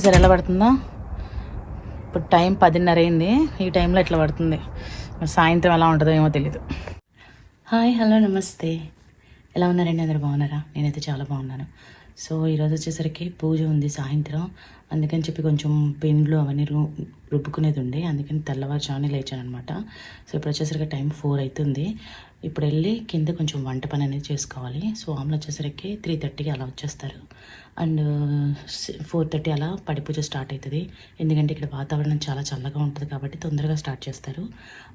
చూసారు ఎలా పడుతుందో? ఇప్పుడు టైం పదిన్నర అయింది ఈ టైంలో ఇట్లా పడుతుంది? సాయంత్రం ఎలా ఉంటుందో ఏమో తెలీదు. హాయ్ హలో నమస్తే. ఎలా ఉన్నారండి? అందరు బాగున్నారా? నేనైతే చాలా బాగున్నాను. సో ఈరోజు వచ్చేసరికి పూజ ఉంది సాయంత్రం. అందుకని చెప్పి కొంచెం పెండ్లు అవన్నీ రు రుబ్బుకునేది ఉండే అందుకని తెల్లవారుజామునే లేచాను అనమాట సో ఇప్పుడు వచ్చేసరికి టైం ఫోర్ అవుతుంది ఇప్పుడు వెళ్ళి కింద కొంచెం వంట పని అనేది చేసుకోవాలి. సో ఆమెలు వచ్చేసరికి త్రీ థర్టీకి అలా వచ్చేస్తారు. అండ్ ఫోర్ థర్టీ అలా పడిపూజ స్టార్ట్ అవుతుంది ఎందుకంటే ఇక్కడ వాతావరణం చాలా చల్లగా ఉంటుంది కాబట్టి తొందరగా స్టార్ట్ చేస్తారు.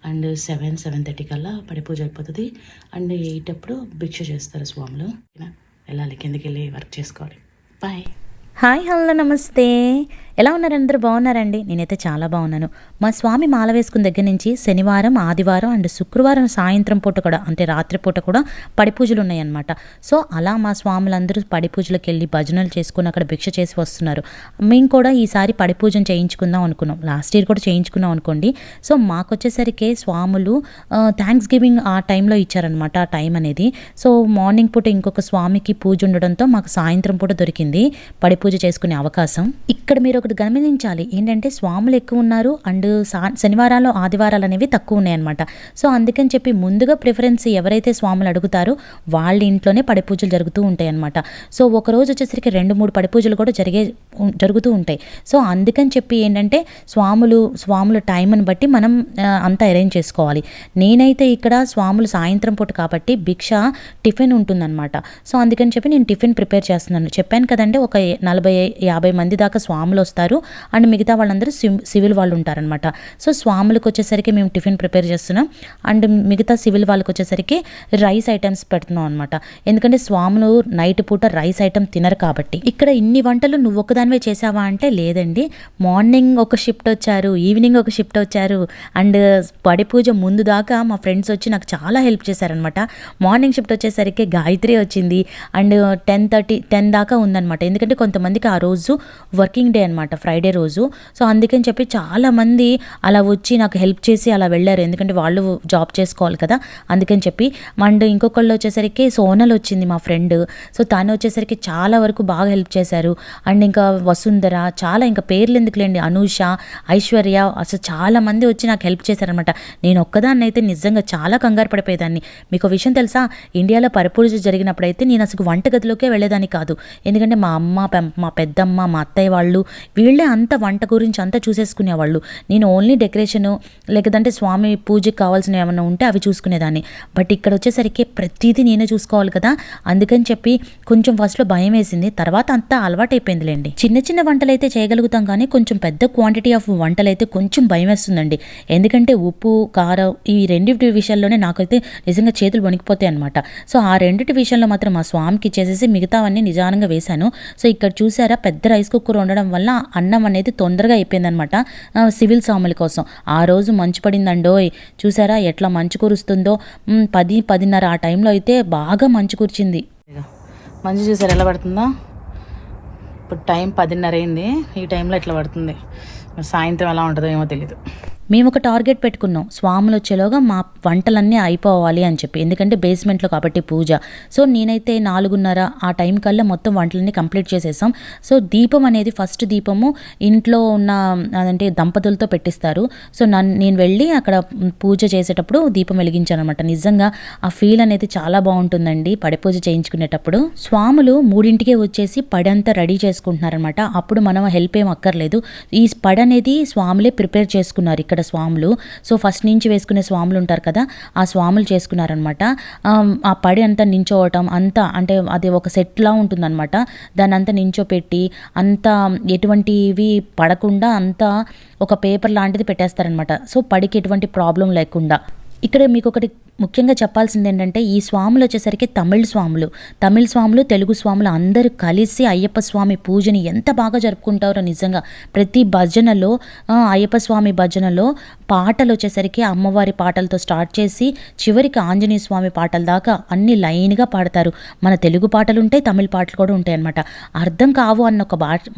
అండ్ సెవెన్ సెవెన్ థర్టీ కల్లా పడిపూజ అయిపోతుంది. అండ్ ఎయిట్ అప్పుడు భిక్ష చేస్తారు స్వాములు. వెళ్ళాలి. కిందకి వెళ్ళి వర్క్ చేసుకోవాలి. బాయ్. హాయ్ హలో నమస్తే. ఎలా ఉన్నారు? అందరూ బాగున్నారండి? నేనైతే చాలా బాగున్నాను. మా స్వామి మాల వేసుకున్న దగ్గర నుంచి శనివారం ఆదివారం అండ్ శుక్రవారం సాయంత్రం పూట కూడా అంటే రాత్రి పూట కూడా పడి పూజలు ఉన్నాయన్నమాట. సో అలా మా స్వాములందరూ పడిపూజలకు వెళ్ళి భజనలు చేసుకుని అక్కడ భిక్ష చేసి వస్తున్నారు. మేము కూడా ఈసారి పడి పూజను చేయించుకుందాం అనుకున్నాం. లాస్ట్ ఇయర్ కూడా చేయించుకున్నాం అనుకోండి. సో మాకు వచ్చేసరికి స్వాములు థ్యాంక్స్ గివింగ్ ఆ టైంలో ఇచ్చారనమాట ఆ టైం అనేది. సో మార్నింగ్ పూట ఇంకొక స్వామికి పూజ ఉండడంతో మాకు సాయంత్రం పూట దొరికింది పడి పూజ చేసుకునే అవకాశం. ఇక్కడ మీరు ఒకటి గమనించాలి. ఏంటంటే స్వాములు ఎక్కువ ఉన్నారు. అండ్ సా శనివారాలు ఆదివారాలు అనేవి తక్కువ ఉన్నాయన్నమాట. సో అందుకని చెప్పి ముందుగా ప్రిఫరెన్స్ ఎవరైతే స్వాములు అడుగుతారో వాళ్ళ ఇంట్లోనే పడి పూజలు జరుగుతూ ఉంటాయి అన్నమాట సో ఒక రోజు వచ్చేసరికి రెండు మూడు పడి పూజలు కూడా జరిగే జరుగుతూ ఉంటాయి. సో అందుకని చెప్పి ఏంటంటే స్వాములు స్వాముల టైంని బట్టి మనం అంతా అరేంజ్ చేసుకోవాలి. నేనైతే ఇక్కడ స్వాములు సాయంత్రం పూట కాబట్టి భిక్ష టిఫిన్ ఉంటుందన్నమాట. సో అందుకని చెప్పి నేను టిఫిన్ ప్రిపేర్ చేస్తున్నాను. చెప్పాను కదండి ఒక నలభై నలభై యాభై మంది దాకా స్వాములు వస్తారు. అండ్ మిగతా వాళ్ళందరూ సివిల్ వాళ్ళు ఉంటారనమాట సో స్వాములకు వచ్చేసరికి మేము టిఫిన్ ప్రిపేర్ చేస్తున్నాం. అండ్ మిగతా సివిల్ వాళ్ళకి వచ్చేసరికి రైస్ ఐటమ్స్ పెడుతున్నాం అనమాట ఎందుకంటే స్వాములు నైట్ పూట రైస్ ఐటమ్ తినరు కాబట్టి. ఇక్కడ ఇన్ని వంటలు నువ్వు ఒక్కదానివే చేసావా అంటే లేదండి. మార్నింగ్ ఒక షిఫ్ట్ వచ్చారు ఈవినింగ్ ఒక షిఫ్ట్ వచ్చారు. అండ్ పడి పూజ ముందు దాకా మా ఫ్రెండ్స్ వచ్చి నాకు చాలా హెల్ప్ చేశారనమాట మార్నింగ్ షిఫ్ట్ వచ్చేసరికి గాయత్రి వచ్చింది. అండ్ టెన్ థర్టీ టెన్ దాకా ఉందనమాట ఎందుకంటే కొంతమంది చాలామందికి ఆ రోజు వర్కింగ్ డే అనమాట ఫ్రైడే రోజు. సో అందుకని చెప్పి చాలామంది అలా వచ్చి నాకు హెల్ప్ చేసి అలా వెళ్ళారు. ఎందుకంటే వాళ్ళు జాబ్ చేసుకోవాలి కదా. అందుకని చెప్పి అండ్ ఇంకొకళ్ళు వచ్చేసరికి సోనల్ వచ్చింది మా ఫ్రెండ్. సో తను వచ్చేసరికి చాలా వరకు బాగా హెల్ప్ చేశారు. అండ్ ఇంకా వసుంధర చాలా ఇంకా పేర్లు ఎందుకులేండి? అనూష ఐశ్వర్య అసలు చాలా మంది వచ్చి నాకు హెల్ప్ చేశారనమాట నేను ఒక్కదాన్ని అయితే నిజంగా చాలా కంగారు పడిపోయేదాన్ని. మీకు విషయం తెలుసా? ఇండియాలో పరిపూజ జరిగినప్పుడైతే నేను అసలు వంటగదిలోకే వెళ్ళేదాన్ని కాదు. ఎందుకంటే మా అమ్మ పెం- మా పెద్దమ్మ మా అత్తయ్య వాళ్ళు వీళ్ళే అంత వంట గురించి అంతా చూసేసుకునేవాళ్ళు. నేను ఓన్లీ డెకరేషను లేదంటే స్వామి పూజకి కావాల్సినవి ఏమైనా ఉంటే అవి చూసుకునేదాన్ని. బట్ ఇక్కడ వచ్చేసరికి ప్రతిదీ నేనే చూసుకోవాలి కదా. అందుకని చెప్పి కొంచెం ఫస్ట్లో భయం వేసింది. తర్వాత అంతా అలవాటైపోయిందిలేండి. చిన్న చిన్న వంటలు అయితే చేయగలుగుతాం కానీ కొంచెం పెద్ద క్వాంటిటీ ఆఫ్ వంటలు అయితే కొంచెం భయం వేస్తుందండి. ఎందుకంటే ఉప్పు కారం ఈ రెండింటి విషయాల్లోనే నాకైతే నిజంగా చేతులు వణికిపోతాయి అనమాట సో ఆ రెండింటి విషయంలో మాత్రం మా స్వామికి ఇచ్చేసేసి మిగతావన్నీ నిజానంగా వేశాను. సో ఇక్కడ చూ చూసారా? పెద్ద రైస్ కుక్కర్ ఉండడం వల్ల అన్నం అనేది తొందరగా అయిపోయిందనమాట. సివిల్ సాముల కోసం. ఆ రోజు మంచు పడిందండోయ్. చూసారా? ఎట్లా మంచు కురుస్తుందో. పది పదిన్నర ఆ టైంలో అయితే బాగా మంచు కురిచింది. మంచు మంచి చూసారు? ఎలా పడుతుందో? ఇప్పుడు టైం పదిన్నర అయింది. ఈ టైంలో ఎట్లా పడుతుంది? సాయంత్రం ఎలా ఉంటుందో ఏమో తెలీదు. మేము ఒక టార్గెట్ పెట్టుకున్నాం. స్వాములు వచ్చేలోగా మా వంటలన్నీ అయిపోవాలి అని చెప్పి. ఎందుకంటే బేస్మెంట్లో కాబట్టి పూజ. సో నేనైతే నాలుగున్నర ఆ టైం కల్లా మొత్తం వంటలన్నీ కంప్లీట్ చేసేసాం. సో దీపం అనేది ఫస్ట్ దీపము ఇంట్లో ఉన్న అదంటే దంపతులతో పెట్టిస్తారు. సో నన్ను నేను వెళ్ళి అక్కడ పూజ చేసేటప్పుడు దీపం వెలిగించాను అనమాట నిజంగా ఆ ఫీల్ అనేది చాలా బాగుంటుందండి పడి పూజ చేయించుకునేటప్పుడు. స్వాములు మూడింటికే వచ్చేసి పడి అంతా రెడీ చేసుకుంటున్నారనమాట అప్పుడు మనం హెల్ప్ ఏం అక్కర్లేదు. ఈ పడి అనేది స్వాములే ప్రిపేర్ చేసుకున్నారు ఇక్కడ. స్వాములు. సో ఫస్ట్ నుంచి వేసుకునే స్వాములు ఉంటారు కదా ఆ స్వాములు చేసుకున్నారనమాట. ఆ పడి అంతా నించోవటం అంతా అంటే అది ఒక సెట్లా ఉంటుందన్నమాట దాన్ని అంతా నించోపెట్టి అంతా ఎటువంటివి పడకుండా అంతా ఒక పేపర్ లాంటిది పెట్టేస్తారనమాట. సో పడికి ఎటువంటి ప్రాబ్లం లేకుండా. ఇక్కడ మీకు ఒకటి ముఖ్యంగా చెప్పాల్సింది ఏంటంటే ఈ స్వాములు వచ్చేసరికి తమిళ స్వాములు. తమిళ స్వాములు తెలుగు స్వాములు అందరూ కలిసి అయ్యప్ప స్వామి పూజని ఎంత బాగా జరుపుకుంటారో నిజంగా. ప్రతి భజనలో అయ్యప్ప స్వామి భజనలో పాటలు వచ్చేసరికి అమ్మవారి పాటలతో స్టార్ట్ చేసి చివరికి ఆంజనేయ స్వామి పాటల దాకా అన్ని లైన్గా పాడతారు. మన తెలుగు పాటలు ఉంటాయి తమిళ పాటలు కూడా ఉంటాయి అన్నమాట అర్థం కావు అన్న ఒక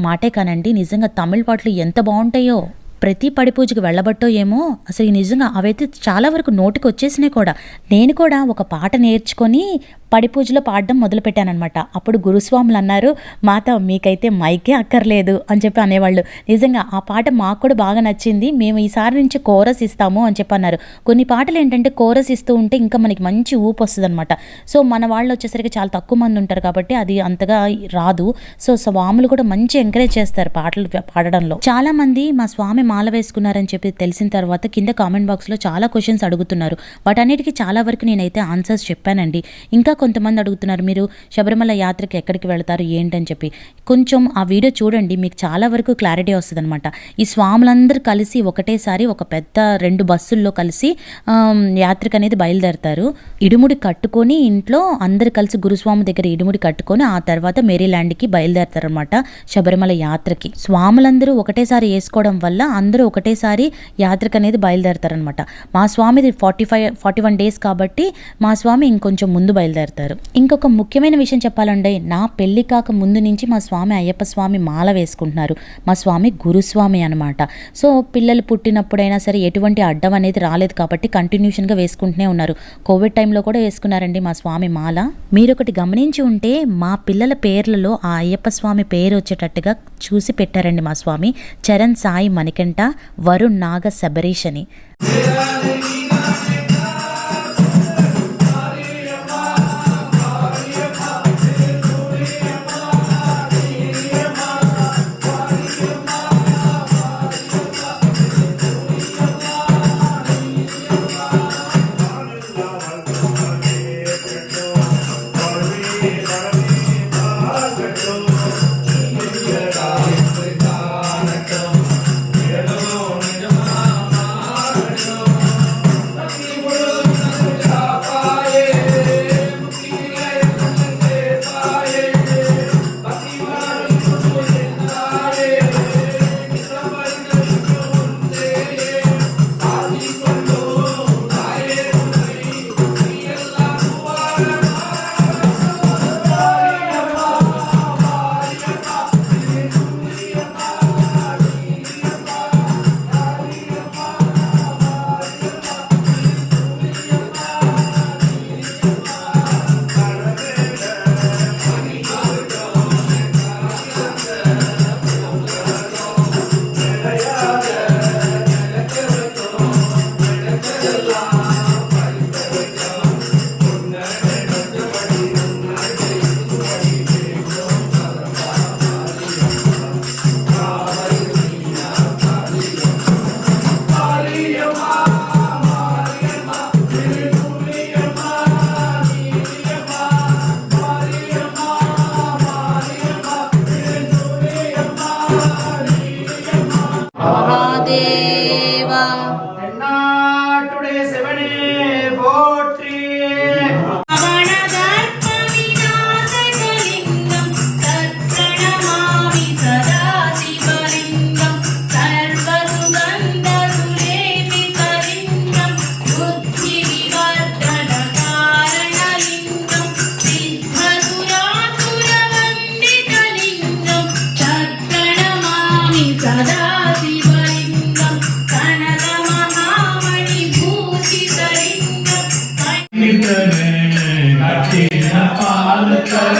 మాటే కానండి నిజంగా తమిళ పాటలు ఎంత బాగుంటాయో. ప్రతి పడి పూజకి వెళ్ళబట్టో ఏమో? అసలు ఈ నిజంగా అవైతే చాలా వరకు నోటికి వచ్చేసినాయి కూడా. నేను కూడా ఒక పాట నేర్చుకొని పడి పూజలో పాడడం మొదలుపెట్టానమాట అప్పుడు గురుస్వాములు అన్నారు మాత మీకైతే మైకే అక్కర్లేదు అని చెప్పి అనేవాళ్ళు. నిజంగా ఆ పాట మాకు కూడా బాగా నచ్చింది. మేము ఈసారి నుంచి కోరస్ ఇస్తాము అని చెప్పి అన్నారు. కొన్ని పాటలు ఏంటంటే కోరస్ ఇస్తూ ఉంటే ఇంకా మనకి మంచి ఊపు వస్తుంది అనమాట సో మన వాళ్ళు వచ్చేసరికి చాలా తక్కువ మంది ఉంటారు కాబట్టి అది అంతగా రాదు. సో స్వాములు కూడా మంచి ఎంకరేజ్ చేస్తారు పాటలు పాడడంలో. చాలా మంది మా స్వామి మాల వేసుకున్నారని చెప్పి తెలిసిన తర్వాత కింద కామెంట్ బాక్స్లో చాలా క్వశ్చన్స్ అడుగుతున్నారు. వాటన్నిటికీ చాలా వరకు నేనైతే ఆన్సర్స్ చెప్పానండి. ఇంకా కొంతమంది అడుగుతున్నారు మీరు శబరిమల యాత్రకి ఎక్కడికి వెళ్తారు ఏంటని చెప్పి. కొంచెం ఆ వీడియో చూడండి మీకు చాలా వరకు క్లారిటీ వస్తుంది అనమాట ఈ స్వాములందరూ కలిసి ఒకటేసారి ఒక పెద్ద రెండు బస్సుల్లో కలిసి యాత్రిక యాత్రకు అనేది బయలుదేరతారు. ఇడుముడి కట్టుకొని ఇంట్లో అందరు కలిసి గురుస్వామి దగ్గర ఇడుముడి కట్టుకొని ఆ తర్వాత మేరీల్యాండ్కి బయలుదేరతారనమాట శబరిమల యాత్రకి. స్వాములందరూ ఒకటేసారి వేసుకోవడం వల్ల అందరూ ఒకటేసారి యాత్రకు అనేది బయలుదేరతారనమాట మా స్వామిది forty five forty one days కాబట్టి మా స్వామి ఇంకొంచెం ముందు బయలుదేరతారు ఇంకొక ముఖ్యమైన విషయం చెప్పాలంటే నా పెళ్ళి కాక ముందు నుంచి మా స్వామి అయ్యప్ప స్వామి మాల వేసుకుంటున్నారు. మా స్వామి గురుస్వామి అనమాట సో పిల్లలు పుట్టినప్పుడైనా సరే ఎటువంటి అడ్డం అనేది రాలేదు కాబట్టి కంటిన్యూషన్గా వేసుకుంటూనే ఉన్నారు. కోవిడ్ టైంలో కూడా వేసుకున్నారండి మా స్వామి మాల. మీరు ఒకటి గమనించి ఉంటే మా పిల్లల పేర్లలో ఆ అయ్యప్ప స్వామి పేరు వచ్చేటట్టుగా చూసి పెట్టారండి మా స్వామి. చరణ్ సాయి మణికంఠ వరుణ్ నాగ శబరీష్ అని. பால் தர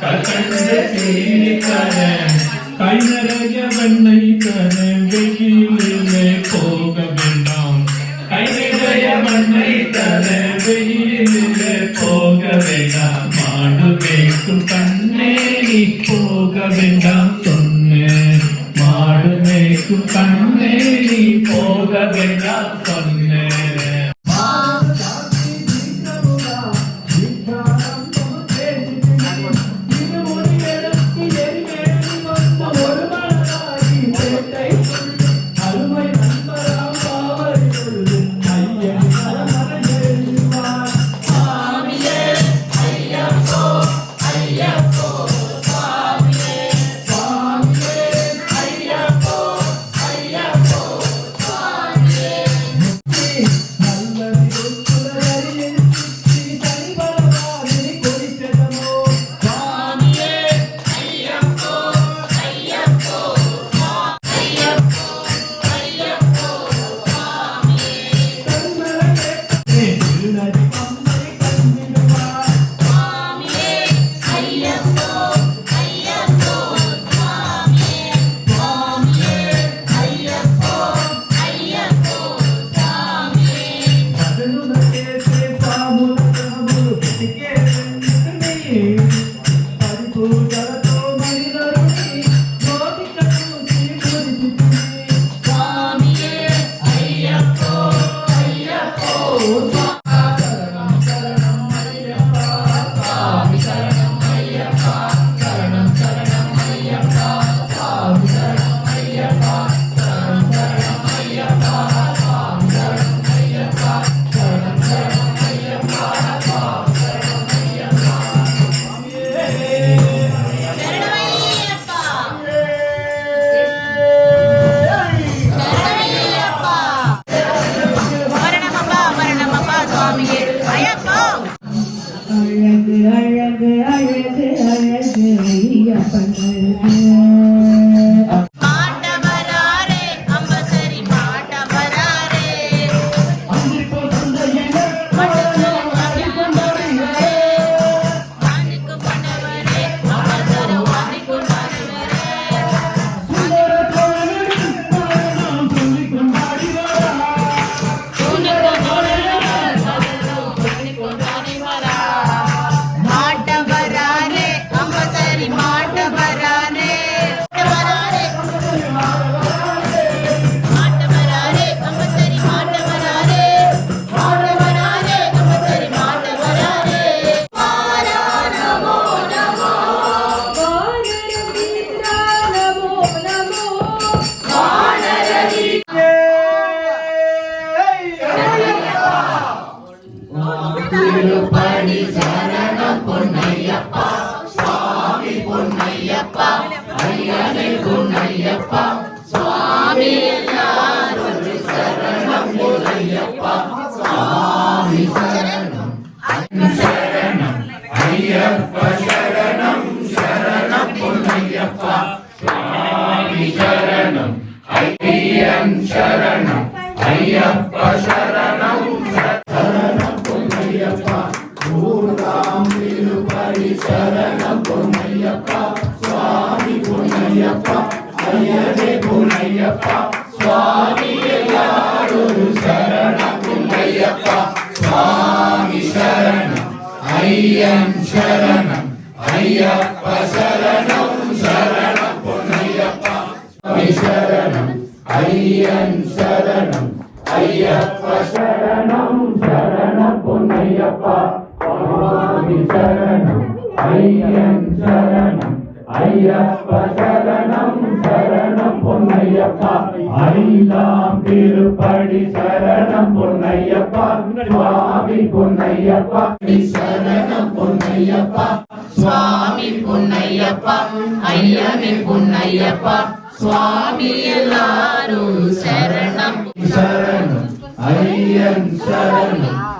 கற்கண்ட தேனி தர கைதரைய வெண்ணை தர பொன்னையப்பா சரணம் சரணம் பொன்னையப்பா சுவாமி சரணம் ஐயன் சரணம் ஐயப்பா சரணம் சரணம் பொன்னையப்பா ஊர்தாம் பொன்னையப்பா சுவாமியே ஐயம் சரணம். ஐயப்ப சரணம் சரணம். பொன்னையப்பா சரணம். ஐயன் சரணம். ஐயப்ப சரணம் சரணம். பொன்னையப்பா சரணம். ஐயன் சரணம். ஐயப்ப சரணம் சரணம் பொன்னையப்பா. ஐந்தாம் திருப்படி சரணம் பொன்னையப்பா. சுவாமி பொன்னையப்பா. சரணம் பொன்னையப்பா. சுவாமி பொன்னையப்பா. ஐயமே பொன்னையப்பா. சுவாமி எல்லாரும் சரணம் சரணம். ஐயன் சரணம்.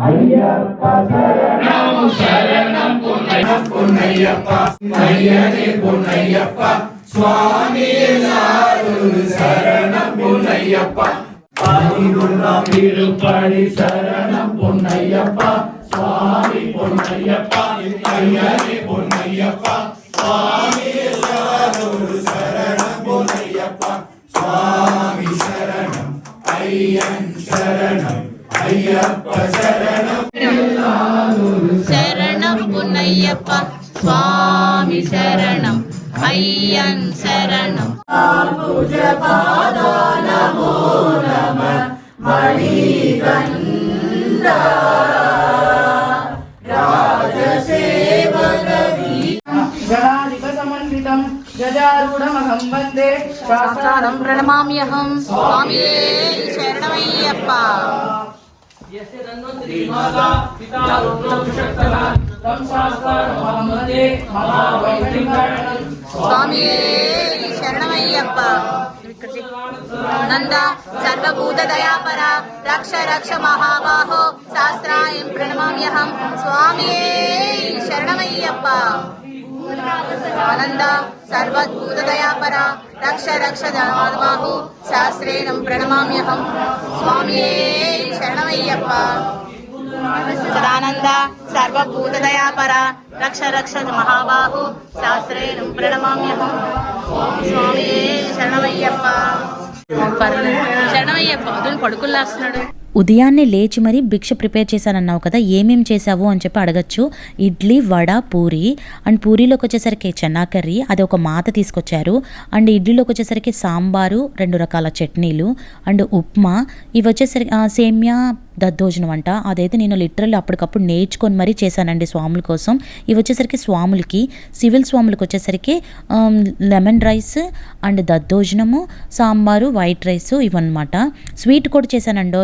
ஐயப்பா சரணம் சரணம் பொன்னையா பொன்னையப்பா ஐயனே பொன்னையப்பா சுவாமியே சரணம் பொன்னையப்பா பதிகுணம் திருப்படி சரணம் பொன்னையப்பா சுவாமி பொன்னையப்பா ஐயனே பொன்னையப்பா சுவாமி சரணம் பொன்னையப்பா சுவாமி சரணம் ஐயன் சரணம். சரணம் புன்னையப்பா சுவாமி சரணம் ஐயன் சரணம் நமோ நம மணிகண்டா गणाधिपसमन्वितं गजारूढमहं वन्दे शास्त्राणं प्रणमाम्यहं स्वामी शरणमय्यप्पा స్వామి శరణమయ్యప్ప. నంద సర్వభూతదయాపర రక్ష రక్ష మహాబాహో శాస్త్రాయం ప్రణమామ్యహం. స్వామియే శరణమయ్యప్ప. ఆనంద సర్వభూతదయాపర రక్ష రక్ష జనార్మాహు శాస్త్రేణం ప్రణమామ్యహం. స్వామియే శరణమయ్యప్ప. సదానంద సర్వభూతదయాపర రక్ష రక్ష మహాబాహు శాస్త్రేణం ప్రణమామ్యహం. ఓం స్వామి శరణమయ్యప్ప శరణమయ్యప్ప అదుని పడుకుల్లాస్తున్నాడు ఉదయాన్నే లేచి మరీ భిక్ష ప్రిపేర్ చేశానన్నావు కదా ఏమేం చేసావు అని చెప్పి అడగచ్చు. ఇడ్లీ వడ పూరి. అండ్ పూరీలోకి వచ్చేసరికి చెన్నా కర్రీ అది ఒక మాత తీసుకొచ్చారు. అండ్ ఇడ్లీలోకి వచ్చేసరికి సాంబారు రెండు రకాల చట్నీలు. అండ్ ఉప్మా. ఇవి వచ్చేసరికి సేమ్యా దద్దోజనం అంట అదైతే నేను లిటరల్ అప్పటికప్పుడు నేర్చుకొని మరీ చేశానండి స్వాముల కోసం. ఇవి వచ్చేసరికి స్వాములకి సివిల్ స్వాములకు వచ్చేసరికి లెమన్ రైస్ అండ్ దద్దోజనము సాంబారు వైట్ రైస్ ఇవన్నమాట. స్వీట్ కూడా చేశానండో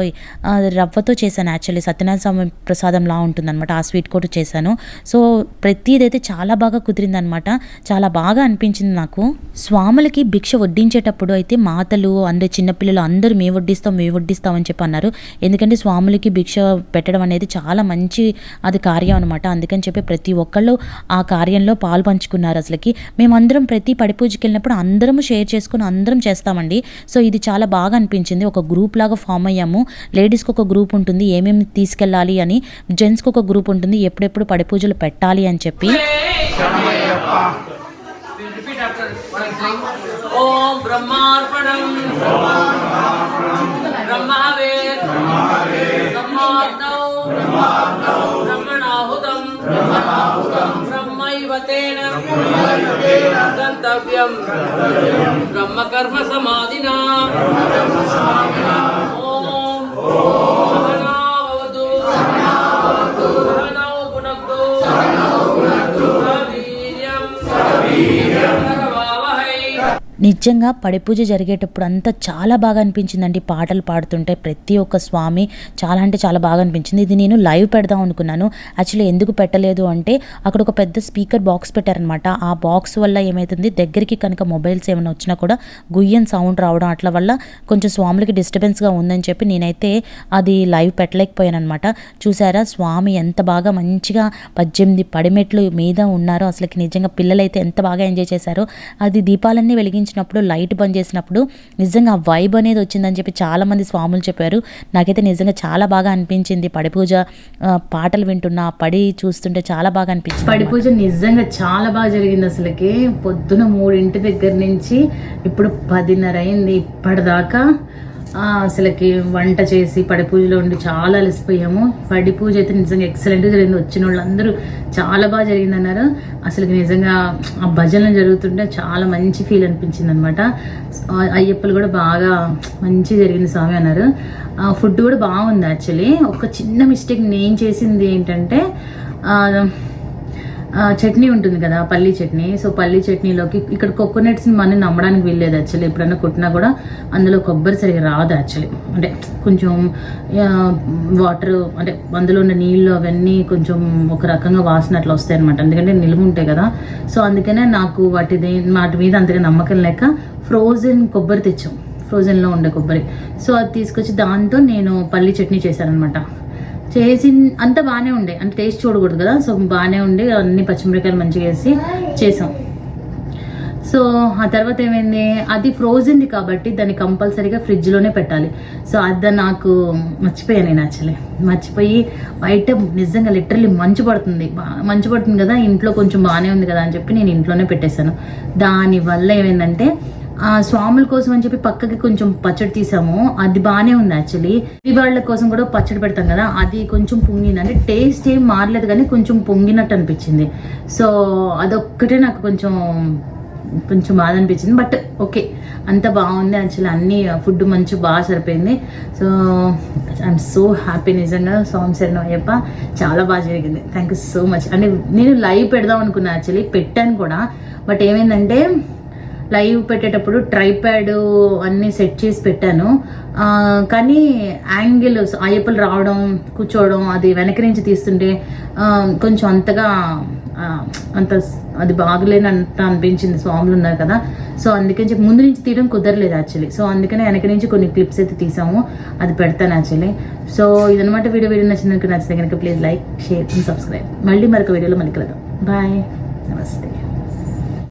రవ్వతో చేశాను యాక్చువల్లీ. సత్యనారాయణ స్వామి ప్రసాదంలా ఉంటుందన్నమాట. ఆ స్వీట్ కూడా చేశాను. సో ప్రతిదైతే చాలా బాగా కుదిరిందనమాట చాలా బాగా అనిపించింది నాకు. స్వాములకి భిక్ష వడ్డించేటప్పుడు అయితే మాతలు అందరు చిన్నపిల్లలు అందరూ మేము వడ్డిస్తాం మేము వడ్డిస్తాం అని చెప్పి అన్నారు. ఎందుకంటే స్వాములకి భిక్ష పెట్టడం అనేది చాలా మంచి అది కార్యం అనమాట అందుకని చెప్పి ప్రతి ఒక్కళ్ళు ఆ కార్యంలో పాలు పంచుకున్నారు అసలుకి మేమందరం ప్రతి పడి పూజకి వెళ్ళినప్పుడు అందరం షేర్ చేసుకుని అందరం చేస్తామండి సో ఇది చాలా బాగా అనిపించింది ఒక గ్రూప్ లాగా ఫామ్ అయ్యాము లేడీస్కి ఒక గ్రూప్ ఉంటుంది ఏమేమి తీసుకెళ్ళాలి అని జెంట్స్కి ఒక గ్రూప్ ఉంటుంది ఎప్పుడెప్పుడు పడి పూజలు పెట్టాలి అని చెప్పి ఓం బ్రహ్మార్పణం బ్రహ్మణాహుతం బ్రహ్మైవ తేన గంతవ్యం బ్రహ్మకర్మ సమాధినా నిజంగా పడిపూజ జరిగేటప్పుడు అంతా చాలా బాగా అనిపించిందండి. పాటలు పాడుతుంటే ప్రతి ఒక్క స్వామి చాలా అంటే చాలా బాగా అనిపించింది. ఇది నేను లైవ్ పెడదాం అనుకున్నాను. యాక్చువల్లీ ఎందుకు పెట్టలేదు అంటే అక్కడ ఒక పెద్ద స్పీకర్ బాక్స్ పెట్టారనమాట ఆ బాక్స్ వల్ల ఏమవుతుంది దగ్గరికి కనుక మొబైల్స్ ఏమైనా వచ్చినా కూడా గుయ్యన్ సౌండ్ రావడం అట్ల వల్ల కొంచెం స్వాములకి డిస్టర్బెన్స్గా ఉందని చెప్పి నేనైతే అది లైవ్ పెట్టలేకపోయాను అనమాట చూసారా? స్వామి ఎంత బాగా మంచిగా పద్దెనిమిది పడిమెట్లు మీద ఉన్నారో. అసలుకి నిజంగా పిల్లలైతే ఎంత బాగా ఎంజాయ్ చేశారో. అది దీపాలన్నీ వెలిగించినప్పుడు లైట్ బంద్ చేసినప్పుడు నిజంగా ఆ వైబ్ అనేది వచ్చిందని చెప్పి చాలా మంది స్వాములు చెప్పారు. నాకైతే నిజంగా చాలా బాగా అనిపించింది. పడి పూజ పాటలు వింటున్నా పడి చూస్తుంటే చాలా బాగా అనిపించింది. పడి పూజ నిజంగా చాలా బాగా జరిగింది అసలుకి. పొద్దున మూడింటి దగ్గర నుంచి ఇప్పుడు పదిన్నర అయింది. ఇప్పటిదాకా అసలుకి వంట చేసి పడి పూజలో ఉండి చాలా అలసిపోయాము. పడి పూజ అయితే నిజంగా ఎక్సలెంట్గా జరిగింది. వచ్చిన వాళ్ళందరూ చాలా బాగా జరిగింది అన్నారు అసలుకి నిజంగా ఆ భజనలు జరుగుతుంటే చాలా మంచి ఫీల్ అనిపించింది అనమాట అయ్యప్పలు కూడా బాగా మంచి జరిగింది స్వామి అన్నారు. ఫుడ్ కూడా బాగుంది యాక్చువల్లీ ఒక చిన్న మిస్టేక్ నేను చేసింది ఏంటంటే చట్నీ ఉంటుంది కదా పల్లీ చట్నీ. సో పల్లీ చట్నీలోకి ఇక్కడ కోకోనట్స్ని మనం నమ్మడానికి వీల్లేదు యాక్చువల్లీ ఎప్పుడైనా కుట్టినా కూడా అందులో కొబ్బరి సరిగా రాదు యాక్చువల్లీ అంటే కొంచెం వాటర్ అంటే అందులో ఉన్న నీళ్ళు అవన్నీ కొంచెం ఒక రకంగా వాసన అట్లా వస్తాయి అనమాట ఎందుకంటే నిలువ ఉంటాయి కదా. సో అందుకనే నాకు వాటిది వాటి మీద అంతగా నమ్మకం లేక ఫ్రోజన్ కొబ్బరి తెచ్చాం. ఫ్రోజన్లో ఉండే కొబ్బరి. సో అది తీసుకొచ్చి దాంతో నేను పల్లీ చట్నీ చేశాను అనమాట చేసి అంత బాగానే ఉండే. అంటే టేస్ట్ చూడకూడదు కదా? సో బాగానే ఉండి. అన్ని పచ్చిమిరకాయలు మంచిగా వేసి చేసాం. సో ఆ తర్వాత ఏమైంది? అది ఫ్రోజన్ది కాబట్టి దాన్ని కంపల్సరీగా ఫ్రిడ్జ్లోనే పెట్టాలి. సో అది నాకు మర్చిపోయాను నేను యాక్చువల్లీ మర్చిపోయి బయట నిజంగా లిటరలీ మంచు పడుతుంది. మంచు పడుతుంది కదా? ఇంట్లో కొంచెం బాగానే ఉంది కదా? అని చెప్పి నేను ఇంట్లోనే పెట్టేశాను. దానివల్ల ఏమైందంటే స్వాముల కోసం అని చెప్పి పక్కకి కొంచెం పచ్చడి తీసాము. అది బాగానే ఉంది యాక్చువల్లీ వాళ్ళ కోసం కూడా పచ్చడి పెడతాం కదా అది కొంచెం పొంగింది అంటే టేస్ట్ ఏం మారలేదు కానీ కొంచెం పొంగినట్టు అనిపించింది. సో అదొక్కటే నాకు కొంచెం కొంచెం బాధ అనిపించింది. బట్ ఓకే అంత బాగుంది యాక్చువల్లీ అన్ని ఫుడ్ మంచి బాగా సరిపోయింది. సో ఐఎమ్ సో హ్యాపీ నిజంగా స్వామి అయ్యప్ప. చాలా బాగా జరిగింది. థ్యాంక్ యూ సో మచ్ అంటే నేను లైవ్ పెడదాం అనుకున్నా యాక్చువల్లీ పెట్టాను కూడా. బట్ ఏమైందంటే లైవ్ పెట్టేటప్పుడు ట్రైప్యాడ్ అన్నీ సెట్ చేసి పెట్టాను. కానీ యాంగిల్ అయ్యప్పలు రావడం కూర్చోవడం అది వెనక నుంచి తీస్తుంటే కొంచెం అంతగా అంత అది బాగలేనంత అనిపించింది. స్వాములు ఉన్నారు కదా. సో అందుకని చెప్పి ముందు నుంచి తీయడం కుదరలేదు యాక్చువల్లీ సో అందుకనే వెనక నుంచి కొన్ని క్లిప్స్ అయితే తీసాము. అది పెడతాను యాక్చువల్లీ సో ఇదనమాట వీడియో. వీడియో నచ్చింది నచ్చితే కనుక please like share and subscribe మళ్ళీ మరొక వీడియోలో మళ్ళీ కలుద్దాం. బాయ్ నమస్తే.